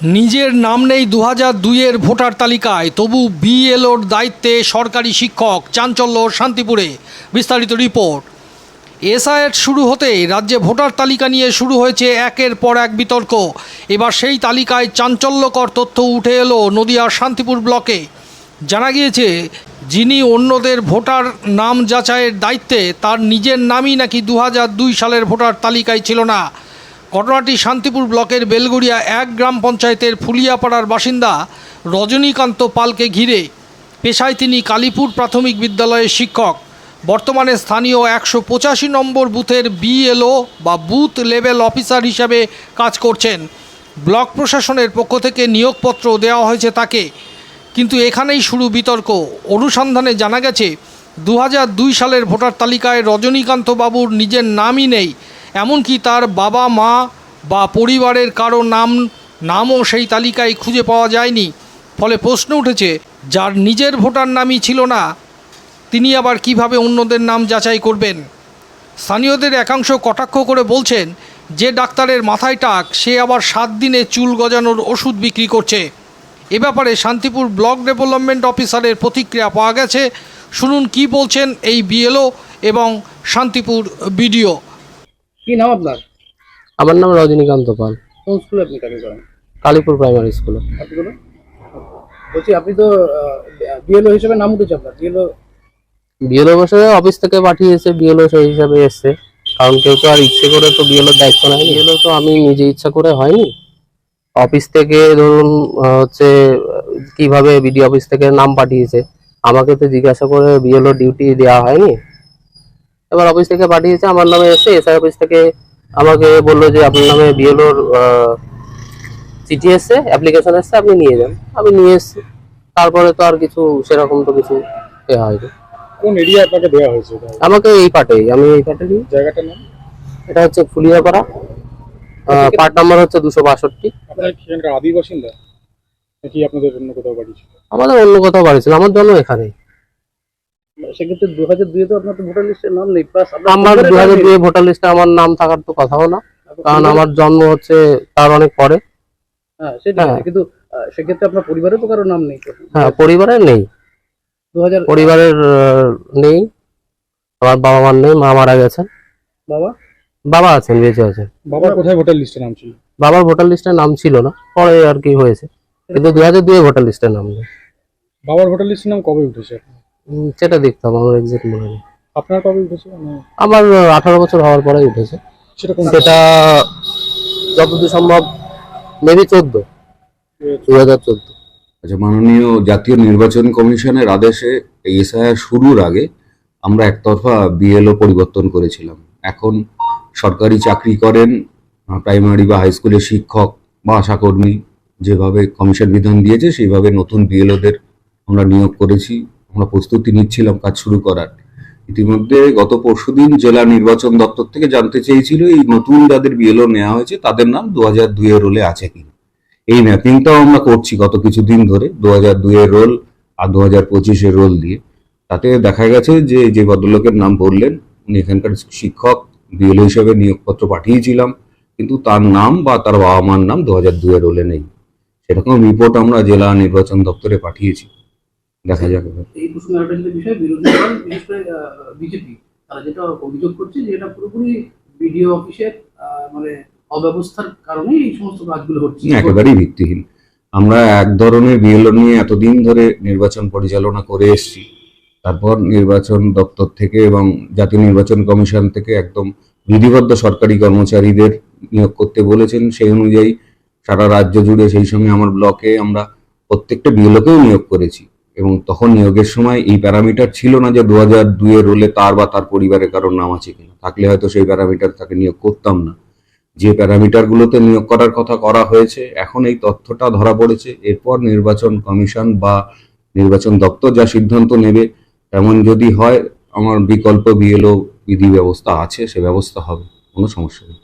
নিজের নাম নেই দু হাজার দুইয়ের ভোটার তালিকায়, তবু বিএলওর দায়িত্বে সরকারি শিক্ষক চাঞ্চল্য শান্তিপুরে, বিস্তারিত রিপোর্ট। এসআইআর শুরু হতেই রাজ্যে ভোটার তালিকা নিয়ে শুরু হয়েছে একের পর এক বিতর্ক। এবার সেই তালিকায় চাঞ্চল্যকর তথ্য উঠে এলো নদিয়ার শান্তিপুর ব্লকে। জানা গিয়েছে, যিনি অন্যদের ভোটার নাম যাচাইয়ের দায়িত্বে, তার নিজের নামই নাকি দু সালের ভোটার তালিকায় ছিল না। ঘটনাটি শান্তিপুর ব্লকের বেলগুড়িয়া এক গ্রাম পঞ্চায়েতের ফুলিয়াপাড়ার বাসিন্দা রজনীকান্ত পালকে ঘিরে। পেশায় তিনি কালীপুর প্রাথমিক বিদ্যালয়ের শিক্ষক। বর্তমানে স্থানীয় একশো পঁচাশি নম্বর বুথের বিএলও বা বুথ লেভেল অফিসার হিসাবে কাজ করছেন। ব্লক প্রশাসনের পক্ষ থেকে নিয়োগপত্র দেওয়া হয়েছে তাকে। কিন্তু এখানেই শুরু বিতর্ক। অনুসন্ধানে জানা গেছে দু সালের ভোটার তালিকায় রজনীকান্ত বাবুর নিজের নামই নেই। এমনকি তার বাবা, মা বা পরিবারের কারও নাম, নামও সেই তালিকায় খুঁজে পাওয়া যায়নি। ফলে প্রশ্ন উঠেছে, যার নিজের ভোটার নামই ছিল না, তিনি আবার কীভাবে অন্যদের নাম যাচাই করবেন? স্থানীয়দের একাংশ কটাক্ষ করে বলছেন, যে ডাক্তারের মাথায় টাক, সে আবার সাত দিনে চুল গজানোর ওষুধ বিক্রি করছে। এ ব্যাপারে শান্তিপুর ব্লক ডেভেলপমেন্ট অফিসারের প্রতিক্রিয়া পাওয়া গেছে। শুনুন কি বলছেন এই বিএলও এবং শান্তিপুর বিডিও। কি নাম আপনার? আমার নাম রজনীকান্ত পাল। কোন স্কুলে আপনি চাকরি করেন? কালীপুর প্রাইমারি স্কুলে। আপনি বলুন। বলছি আপনি তো বিএলও হিসেবে নাম উঠেছে আপনার। বিএলও বিএলও বসে অফিস থেকে পাঠিয়েছে বিএলও সেই হিসাবে এসছে। কারণ কেউ তো আর ইচ্ছে করে তো বিএলও দায়িত্ব নেয় বিএলও তো আমি নিজে ইচ্ছা করে হয়নি। অফিস থেকে ধরুন হচ্ছে কীভাবে বিডি অফিস থেকে নাম পাঠিয়েছে আমাকে তো জিজ্ঞাসা করে বিএলও ডিউটি দেওয়া হয়নি। এবার অফিস থেকে পাঠিয়েছে আমার নামে এসে এসআই অফিস থেকে আমাকে বলল যে আপনার নামে বিএলওর চিঠি এসছে অ্যাপ্লিকেশন এসছে আপনি নিয়ে যান। আমি নিয়ে এসছি। তারপরে তো আর কিছু সেরকম তো কিছু এ হয়নি। কোন এরিয়া আপনাকে দেওয়া হয়েছে? আমাকে এই পার্টে আমি এই পার্টেরই জায়গাটার নাম? এটা হচ্ছে ফুলিয়াপাড়া। পার্ট নাম্বার হচ্ছে দুশো বাষট্টি। আদি বাসিন্দা? নাকি আপনাদের অন্য কোথাও বাড়ি ছিল? আমাদের অন্য কোথাও বাড়ি ছিল আমার জন্য এখানে সেক্ষেত্রে দু হাজার দুইয়ে তো আপনার তো ভোটার লিস্টের নাম নেই প্লাস আমার দু হাজার দুই ভোটার লিস্টে আমার নাম থাকার তো কথাও না কারণ আমার জন্ম হচ্ছে তার অনেক পরে। হ্যাঁ সেটা হ্যাঁ। কিন্তু সেক্ষেত্রে আপনার পরিবারে তো কারও নাম নেই হ্যাঁ পরিবারের নেই। দু হাজার পরিবারের নেই আমার বাবা মার নেই মা মারা গেছেন বাবা? বাবা আছেন বেঁচে আছেন। বাবা কোথায় ভোটার লিস্টে নাম ছিল? বাবার ভোটার লিস্টে নাম ছিল না পরে আর কি হয়েছে। কিন্তু দু হাজার দুই ভোটার লিস্টে নাম নেই। বাবার ভোটার লিস্টের নাম কবে উঠেছে? সেটা দেখতাম আমার এক্সাক্ট মনে নেই। আপনার কবে উঠেছে? মানে আমার আঠারো বছর হওয়ার পরেই উঠেছে। সেটা কোন সেটা যতদূর সম্ভব মেবি চোদ্দ। দু হাজার চোদ্দ। আচ্ছা মাননীয় জাতীয় নির্বাচন কমিশনের আদেশে এই এসআইআর শুরুর আগে আমরা একতরফা বিএলও পরিবর্তন করেছিলাম। এখন সরকারি চাকরি করেন প্রাইমারি বা হাই স্কুলের শিক্ষক বা আশাকর্মী যেভাবে কমিশন বিধান দিয়েছে সেইভাবে নতুন বিএলওদের আমরা নিয়োগ করেছি। আমরা প্রস্তুতি নিচ্ছিলাম কাজ শুরু করার। ইতিমধ্যে গত পরশুদিন জেলা নির্বাচন দপ্তর থেকে জানতে চেয়েছিল, এই নতুন যাদের বিএলও নেওয়া হয়েছে, তাদের নাম দু হাজার দুইয়ের রোলে আছে কিনা। এই ম্যাপিংটাও আমরা করছি গত কিছুদিন ধরে, দু হাজার দুইয়ের রোল আর দু হাজার পঁচিশের রোল দিয়ে। তাতে দেখা গেছে যে যে ভদ্রলোকের নাম বললেন, উনি এখানকার শিক্ষক বিএলও হিসেবে নিয়োগপত্র পাঠিয়েছিলাম, কিন্তু তার নাম বা তার বাবা মার নাম দু হাজার দুইয়ের রোলে নেই। সেরকম রিপোর্ট আমরা জেলা নির্বাচন দপ্তরে পাঠিয়েছি। দেখা যাক। এই প্রসঙ্গে একটা যেটা বিষয় বিরোধী দল বিশেষ করে বিজেপি তারা যেটা অভিযোগ করছে যে এটা পুরোপুরি বিডিও অফিসের মানে অব্যবস্থার কারণে এই সমস্ত কাজগুলো হচ্ছে। একেবারেই ভিত্তিহীন। আমরা এক ধরনের বিএলও নিয়ে এতদিন ধরে নির্বাচন পরিচালনা করে এসেছি। তারপর নির্বাচন দপ্তর থেকে এবং জাতীয় নির্বাচন কমিশন থেকে একদম বিধিবদ্ধ সরকারি কর্মচারীদের নিয়োগ করতে বলেছেন সেই অনুযায়ী সারা রাজ্য জুড়ে সেই সঙ্গে আমার ব্লকে আমরা প্রত্যেকটা বিএলওকেও নিয়োগ করেছি। এবং তখন নিয়োগের সময় এই প্যারামিটার ছিল না যে দু হাজার দুইয়ের রোলে তার বা তার পরিবারের কারোর নাম আছে কিনা। থাকলে হয়তো সেই প্যারামিটার তাকে নিয়োগ করতাম না। যে প্যারামিটারগুলোতে নিয়োগ করার কথা করা হয়েছে, এখন এই তথ্যটা ধরা পড়েছে। এরপর নির্বাচন কমিশন বা নির্বাচন দপ্তর যা সিদ্ধান্ত নেবে, তেমন যদি হয়, আমার বিকল্প বিএলও বিধি ব্যবস্থা আছে, সে ব্যবস্থা হবে। কোনো সমস্যা নেই।